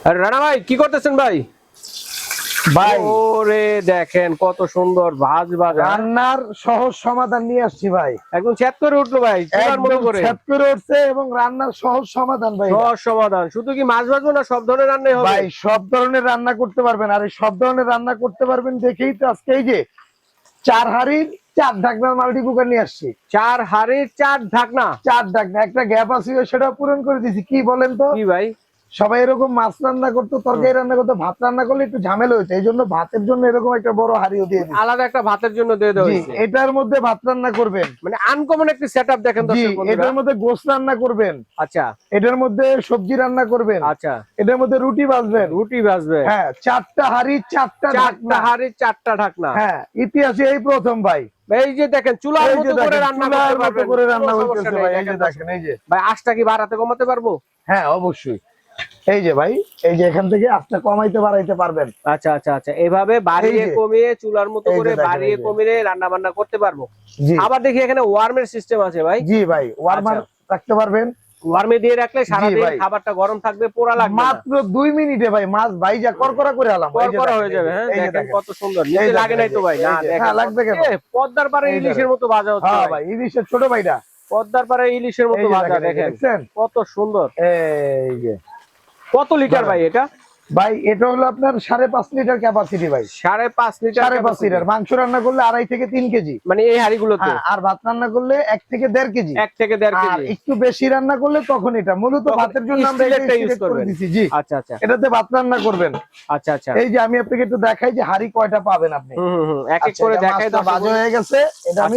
আর রানা ভাই কি করতেছেন ভাই? ভাই। ওরে দেখেন কত সুন্দর ভাজ ভাজা রান্নার সহজ সমাধান নিয়ে আসছি ভাই। একদম চ্যাট করে উঠল ভাই চুলার করে ছেদ করে উঠছে এবং রান্নার সহজ সমাধান ভাই। সহজ সমাধান শুধু কি মাছ ভাজবো না সব ধরনের রান্নাই হবে? ভাই সব ধরনের রান্না করতে পারবেন আর এই সব ধরনের রান্না করতে পারবেন দেখেই তো আজকে এই যে চার হাড়ির চার ঢাকনার মাল্টি কুকার নিয়ে আসছি। চার হাড়ির চার ঢাকনা? চার ঢাকনা একটা গ্যাপ আছে সেটা পূরণ করে দিছি কি বলেন তো? কি ভাই? সবাই এরকম মাছ রান্না করতো তরকারি রান্না করতো ভাত রান্না করলে একটু ঝামেলা হয়েছে। এই জন্য ভাতের জন্য এরকম একটা বড় হাড়িও দিয়ে আলাদা একটা ভাতের জন্য দিয়ে দেওয়া হয়েছে। এটার মধ্যে ভাত রান্না করবেন। মানে আনকমন একটি সেটআপ দেখেন। এটার মধ্যে গোস রান্না করবেন। আচ্ছা। এটার মধ্যে সবজি রান্না করবেন। আচ্ছা। এটার মধ্যে রুটি ভাজবেন। রুটি ভাজবে হ্যাঁ চারটা হাড়ি চারটা চারটা হাড়ির চারটা ঢাকনা। হ্যাঁ ইতিহাসে এই প্রথম ভাই। এই যে দেখেন চুলার মতো করে রান্না করতে পারবেন। করে রান্না ভাই এই যে দেখেন এই যে। ভাই কি বাড়াতে কমাতে পারব? হ্যাঁ অবশ্যই। এই যে ভাই এই যে এখান থেকে আস্তে কমাইতে বাড়াইতে পারবেন। আচ্ছা আচ্ছা আচ্ছা। এভাবে বাড়িয়ে কমিয়ে চুলার মতো করে বাড়িয়ে কমিয়ে রান্না বান্না করতে পারব। আবার দেখি এখানে ওয়ার্মের সিস্টেম আছে ভাই। জি ভাই ওয়ার্মার আচ্ছা। রাখতে পারবেন। ওয়ার্মে দিয়ে রাখলে সারাদিন। খাবারটা গরম থাকবে পোড়া লাগবে মাত্র দুই মিনিটে ভাই মাছ ভাই যা করকরা করে আলাম। যে হয়ে যাবে হ্যাঁ দেখেন। কত সুন্দর। নিচে লাগে নাই তো ভাই না দেখেন। হ্যাঁ, লাগবে কেন? পদ্মার পারে ইলিশের মতো ভাজা হচ্ছে হ্যাঁ ভাই। ইলিশের ছোট ভাইটা। পদ্মার পারে ইলিশের মতো ভাজা দেখেন? কত সুন্দর। এই যে। কত লিটার ভাই এটা? ভাই এটা হলো আপনার সাড়ে পাঁচ লিটার ক্যাপাসিটি ভাই। সাড়ে পাঁচ লিটার সাড়ে পাঁচ লিটার। মাংস রান্না করলে আড়াই থেকে তিন কেজি। মানে এই হাড়িগুলোতে? হ্যাঁ, আর ভাত রান্না করলে এক থেকে দেড় কেজি। এক থেকে দেড় কেজি। একটু বেশি রান্না করলে তখন এটা। মূলত ভাতের জন্য আমরা এটা স্টিলেরটা করে দিছি জি। আচ্ছা আচ্ছা। এটাতে ভাত রান্না করবেন। আচ্ছা আচ্ছা। এই যে আমি আপনাকে একটু দেখাই যে হাড়ি কয়টা পাবেন আপনি। এক এক আচ্ছা, করে দেখাই মাছটা বাজে হয়ে গেছে। এটা আমি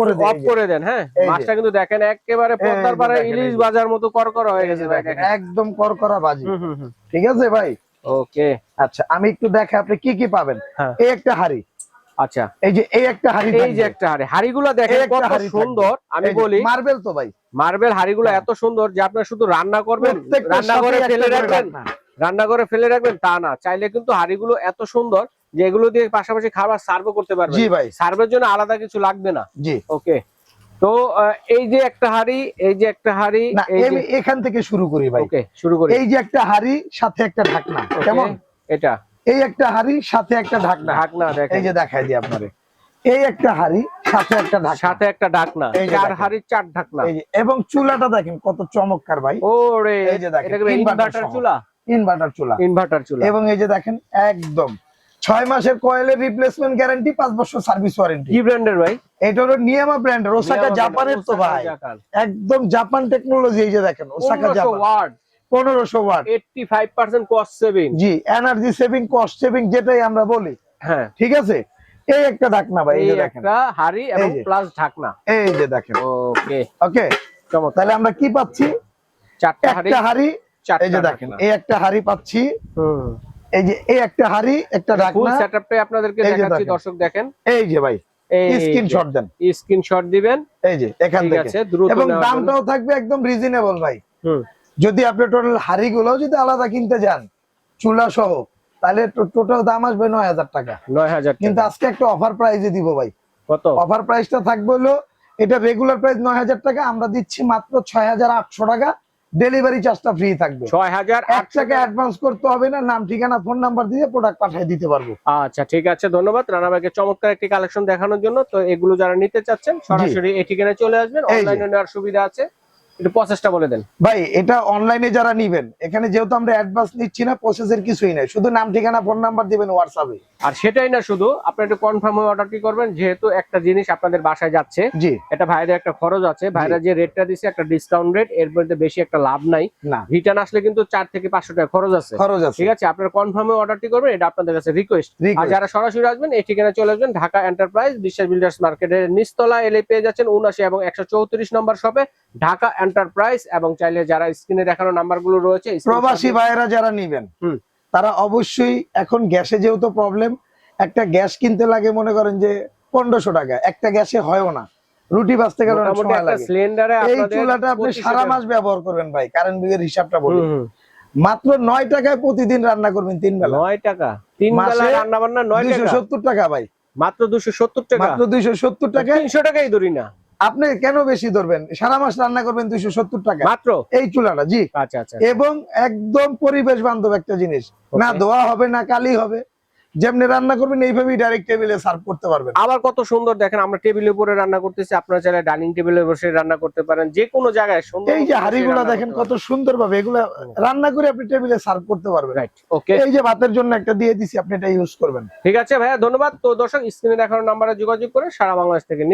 করে দিই অফ করে দেন হ্যাঁ? মাছটা কিন্তু দেখেন একেবারে পদ্মার পারে ইলিশ বাজার মতো করকরা হয়ে গেছে দেখেন, একদম করকরা বাজি হুম হুম। ঠিক আছে ভাই? ওকে আচ্ছা আমি একটু দেখে আপনি কি কি পাবেন? হ্যাঁ। এই একটা হাড়ি। আচ্ছা। এই যে এই একটা হাড়ি এই যে একটা হাড়ি। হাড়িগুলো দেখেন কত সুন্দর আমি বলি মার্বেল তো ভাই। মার্বেল হাড়িগুলো হ্যাঁ। এত সুন্দর যে আপনার শুধু রান্না করবেন রান্না করে ফেলে রাখবেন রান্না। করে ফেলে রাখবেন তা না। চাইলে কিন্তু হাড়িগুলো এত সুন্দর যে এগুলো দিয়ে পাশাপাশি খাবার সার্ভও করতে পারবেন। জি ভাই। সার্ভের জন্য আলাদা কিছু লাগবে না। জি। ওকে তো এই যে একটা হাড়ি এই যে একটা হাড়ি আমি এখান থেকে শুরু করি ভাই। শুরু করি। এই যে একটা হাড়ি সাথে একটা ঢাকনা কেমন? এটা। এই একটা হাড়ি সাথে একটা ঢাকনা। ঢাকনা দেখেন। এই যে দেখাই দিই আপনারে। এই একটা হাড়ি সাথে একটা ঢাকনা। সাথে একটা ঢাকনা এই যে চার। হাড়ি চার ঢাকনা। এই যে এবং চুলাটা দেখেন কত চমৎকার ভাই। ওরে এই যে দেখেন, ইনভার্টার চুলা? ইনভার্টার চুলা। ইনভার্টার চুলা। এবং এই যে দেখেন একদম। ছয় মাসের কয়েলের রিপ্লেসমেন্ট গ্যারান্টি পাঁচ বছর সার্ভিস ওয়ারেন্টি কি ব্র্যান্ডের ভাই? এটা হলো নিয়ামা ব্র্যান্ডের ওসাকা জাপানের তো ভাই। একদম জাপান টেকনোলজি এই যে দেখেন ওসাকা জাপান পনেরোশো ওয়াট 85% কস্ট সেভিং জি এনার্জি সেভিং কস্ট সেভিং যেটাই আমরা বলি। হ্যাঁ। ঠিক আছে? এই একটা ঢাকনা ভাই এই একটা হাড়ি এবং প্লাস ঢাকনা। এই যে দেখেন। ওকে ওকে চমৎকার। তাহলে আমরা কি পাচ্ছি? চারটা হাড়ি একটা হাড়ি চারটা এই যে দেখেন এই একটা হাড়ি পাচ্ছি। হুম। এই যে এই একটা হাড়ি একটা ঢাকনা। সেটআপটাই আপনাদেরকে দেখাচ্ছি। দর্শক দেখেন। এই যে ভাই। স্ক্রিনশট দেন। স্ক্রিনশট দিবেন। এই যে এখান থেকে। এবং দামটাও থাকবে একদম রিজনেবল ভাই। যদি আপনি টোটাল হাড়ি গুলো যদি আলাদা কিনতে যান চুলা সহ তাহলে টোটাল দাম আসবে নয় হাজার টাকা। নয় হাজার কিন্তু আজকে একটা অফার প্রাইজে দিব ভাই। কত? অফার প্রাইসটা থাকবে হলো এটা রেগুলার প্রাইস নয় হাজার টাকা আমরা দিচ্ছি মাত্র ছয় হাজার আটশো টাকা। ডেলিভারি চার্জটা ফ্রি থাকবে। ছয় হাজার এক টাকা অ্যাডভান্স করতে হবে না নাম ঠিকানা ফোন নাম্বার দিয়ে প্রোডাক্ট পাঠিয়ে দিতে পারব। আচ্ছা ঠিক আছে ধন্যবাদ। রানা ভাইকে চমৎকার একটি কালেকশন দেখানোর জন্য। তো এগুলো যারা নিতে চাচ্ছেন সরাসরি এই ঠিকানায় চলে আসবেন। অনলাইনে নেওয়ার সুবিধা আছে। একটু প্রসেসটা বলে দেন। ভাই এটা অনলাইনে যারা নিবেন এখানে যেহেতু আমরা অ্যাডভান্স নিচ্ছি না প্রসেসের কিছুই নাই। শুধু নাম ঠিকানা ফোন নাম্বার দিবেন হোয়াটসঅ্যাপে আর সেটাই না শুধু আপনি একটু কনফার্ম হয়ে অর্ডারটি করবেন যেহেতু একটা জিনিস আপনাদের বাসায় যাচ্ছে জি। এটা ভাইদের একটা খরচ আছে। ভাইরা যে রেটটা দিছে একটা ডিসকাউন্ট রেট এর মধ্যে বেশি একটা লাভ নাই। না। রিটার্ন আসলে কিন্তু চার থেকে পাঁচশো টাকা খরচ আছে। খরচ আছে। ঠিক আছে? আপনারা কনফার্মে অর্ডারটি করবেন এটা আপনাদের কাছে রিকোয়েস্ট আর যারা সরাসরি আসবেন এই ঠিকানায় চলে আসবেন ঢাকা এন্টারপ্রাইজ বিশ্বাস বিল্ডার্স মার্কেটের নিচতলা এলে পেয়ে যাচ্ছেন উনআশি এবং একশো চৌত্রিশ নম্বর শপে ঢাকা এন্টারপ্রাইজ এবং চাইলে যারা স্ক্রিনে দেখানো নাম্বারগুলো রয়েছে প্রবাসী ভাইয়েরা যারা নিবেন। তারা অবশ্যই এখন গ্যাসে যেহেতু প্রবলেম একটা গ্যাস কিনতে লাগে মনে করেন যে পনেরোশো টাকা একটা গ্যাসে হয়ও না। রুটি বাঁচতে গেলে সিলিন্ডারে এই চুলাটা আপনি সারা মাস ব্যবহার করবেন ভাই কারেন্ট বিলের হিসাবটা বলি। হুম, হুম। মাত্র নয় টাকায় প্রতিদিন রান্না করবেন তিন বেলা। নয় টাকা। তিন বেলা রান্না বান্না নয় দুইশো টাকা সত্তর টাকা ভাই। মাত্র দুশো সত্তর টাকা। মাত্র দুইশো সত্তর টাকা তিনশো টাকাই ধরি না। আপনি কেন বেশি ধরবেন? সারা মাস রান্না করবেন দুইশো সত্তর টাকা। মাত্র? এই চুলাটা জি। আচ্ছা আচ্ছা এবং একদম পরিবেশ বান্ধব একটা জিনিস। না. ধোয়া হবে না কালি হবে। যেমনি রান্না করবেন এইভাবেই ডাইরেক্ট টেবিলে সার্ভ করতে পারবেন। আবার কত সুন্দর দেখেন আমরা টেবিলের উপরে রান্না করতেছি। আপনারা চাইলে ডাইনিং টেবিলে বসে রান্না করতে পারেন। যে কোনো জায়গায় সুন্দর এই যে হাড়িগুলা দেখেন কত সুন্দর ভাবে এগুলো রান্না করে আপনি টেবিলে সার্ভ করতে পারবেন। রাইট ওকে এই যে ভাতের জন্য একটা দিয়ে দিছি আপনি এটা ইউজ করবেন। ঠিক আছে ভাইয়া ধন্যবাদ। তো দর্শক স্ক্রিনে দেখানোর নাম্বারে যোগাযোগ করে সারা বাংলাদেশ থেকে